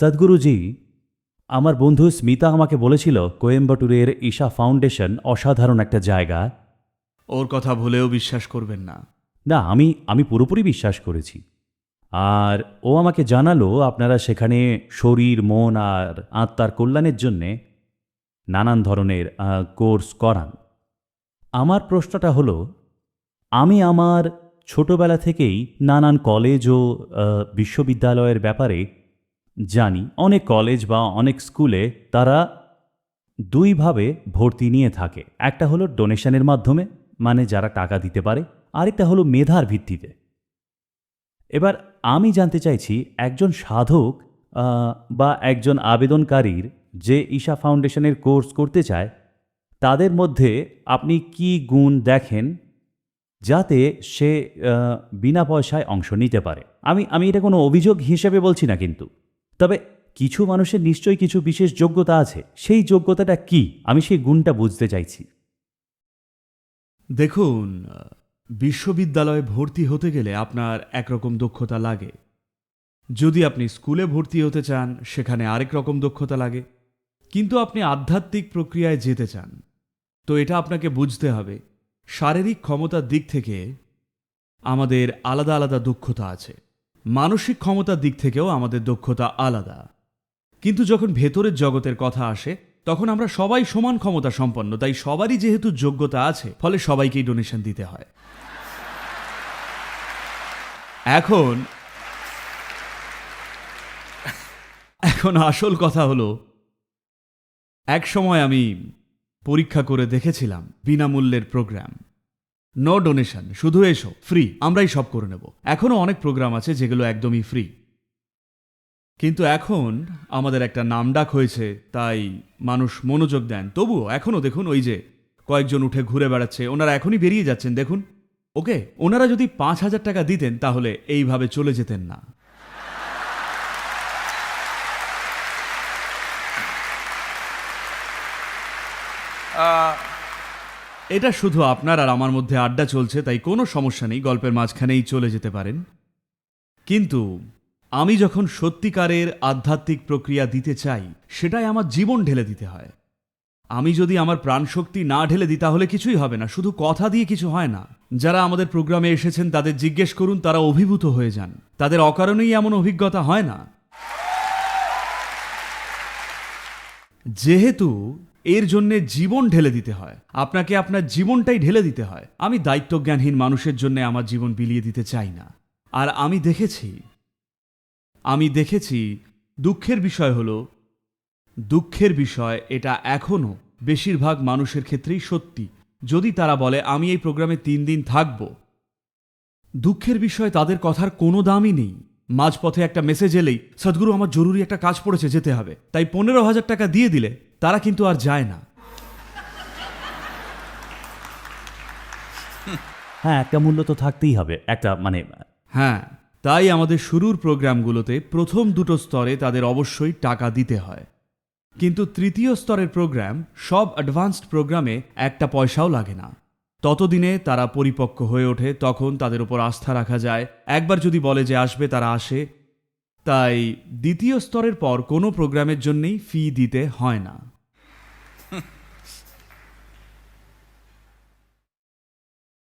সদ্গুরুজি আমার বন্ধু স্মিতা আমাকে বলেছিল কোয়েম্বাটুরের ঈশা ফাউন্ডেশন অসাধারণ একটা জায়গা। ওর কথা ভুলেও বিশ্বাস করবেন না। না আমি আমি পুরোপুরি বিশ্বাস করেছি। আর ও আমাকে জানালো আপনারা সেখানে শরীর মন আর আত্মার কল্যাণের জন্যে নানান ধরনের কোর্স করান। আমার প্রশ্নটা হলো আমি আমার ছোটবেলা থেকেই নানান কলেজ ও বিশ্ববিদ্যালয়ের ব্যাপারে জানি, অনেক কলেজ বা অনেক স্কুলে তারা দুইভাবে ভর্তি নিয়ে থাকে। একটা হলো ডোনেশনের মাধ্যমে মানে যারা টাকা দিতে পারে, আরেকটা হলো মেধার ভিত্তিতে। এবার আমি জানতে চাইছি, একজন সাধক বা একজন আবেদনকারীর যে ঈশা ফাউন্ডেশনের কোর্স করতে চায়, তাদের মধ্যে আপনি কি গুণ দেখেন যাতে সে বিনা পয়সায় অংশ নিতে পারে? আমি আমি এটা কোনো অভিযোগ হিসেবে বলছি না কিন্তু। তবে কিছু মানুষের নিশ্চয়ই কিছু বিশেষ যোগ্যতা আছে। সেই যোগ্যতাটা কি? আমি সেই গুণটা বুঝতে চাইছি। দেখুন, বিশ্ববিদ্যালয়ে ভর্তি হতে গেলে আপনার একরকম দক্ষতা লাগে। যদি আপনি স্কুলে ভর্তি হতে চান, সেখানে আরেক রকম দক্ষতা লাগে। কিন্তু আপনি আধ্যাত্মিক প্রক্রিয়ায় যেতে চান, তো এটা আপনাকে বুঝতে হবে। শারীরিক ক্ষমতার দিক থেকে আমাদের আলাদা আলাদা দক্ষতা আছে। মানসিক ক্ষমতার দিক থেকেও আমাদের দক্ষতা আলাদা। কিন্তু যখন ভেতরের জগতের কথা আসে, তখন আমরা সবাই সমান ক্ষমতা সম্পন্ন, তাই সবারই যেহেতু যোগ্যতা আছে, ফলে সবাইকেই ডোনেশন দিতে হয়। এখন এখন আসল কথা হলো, এক সময় আমি পরীক্ষা করে দেখেছিলাম বিনামূল্যের প্রোগ্রাম নো ডোনেশন শুধু এসো ফ্রি আমরাই সব করে নেব। এখনও অনেক প্রোগ্রাম আছে যেগুলো একদমই ফ্রি কিন্তু এখন আমাদের একটা নামডাক হয়েছে, তাই মানুষ মনোযোগ দেন। তবুও এখনও দেখুন ওই যে কয়েকজন উঠে ঘুরে বেড়াচ্ছে, ওনারা এখনই বেরিয়ে যাচ্ছেন, দেখুন। ওকে, ওনারা যদি পাঁচ হাজার টাকা দিতেন, তাহলে এইভাবে চলে যেতেন না। এটা শুধু আপনার আর আমার মধ্যে আড্ডা চলছে, তাই কোনো সমস্যা নেই, গল্পের মাঝখানেই চলে যেতে পারেন। কিন্তু আমি যখন সত্যিকারের আধ্যাত্মিক প্রক্রিয়া দিতে চাই, সেটাই আমার জীবন ঢেলে দিতে হয়। আমি যদি আমার প্রাণশক্তি না ঢেলে দিই, তাহলে কিছুই হবে না, শুধু কথা দিয়ে কিছু হয় না। যারা আমাদের প্রোগ্রামে এসেছেন, তাদের জিজ্ঞেস করুন, তারা অভিভূত হয়ে যান। তাদের অকারণেই এমন অভিজ্ঞতা হয় না। যেহেতু এর জন্যে জীবন ঢেলে দিতে হয়। আপনাকে আপনার জীবনটাই ঢেলে দিতে হয়। আমি দায়িত্বজ্ঞানহীন মানুষের জন্য আমার জীবন বিলিয়ে দিতে চাই না। আর আমি দেখেছি আমি দেখেছি, দুঃখের বিষয় হলো, দুঃখের বিষয় এটা এখনও বেশিরভাগ মানুষের ক্ষেত্রেই সত্যি। যদি তারা বলে, আমি এই প্রোগ্রামে তিন দিন থাকব, দুঃখের বিষয় তাদের কথার কোনো দামই নেই। মাঝপথে একটা মেসেজ এলেই, সদ্গুরু, আমার জরুরি একটা কাজ পড়েছে, যেতে হবে। তাই পনেরো হাজার টাকা দিয়ে দিলে তারা কিন্তু আর যায় না। হ্যাঁ একটা মূল্য তো থাকতেই হবে। একটা মানে হ্যাঁ তাই আমাদের শুরুর প্রোগ্রামগুলোতে প্রথম দুটো স্তরে তাদের অবশ্যই টাকা দিতে হয়। কিন্তু তৃতীয় স্তরের প্রোগ্রাম সব অ্যাডভান্সড প্রোগ্রামে একটা পয়সাও লাগে না। ততদিনে তারা পরিপক্ক হয়ে ওঠে তখন তাদের উপর আস্থা রাখা যায়। একবার যদি বলে যে আসবে তারা আসে। তাই দ্বিতীয় স্তরের পর কোনো প্রোগ্রামের জন্যেই ফি দিতে হয় না।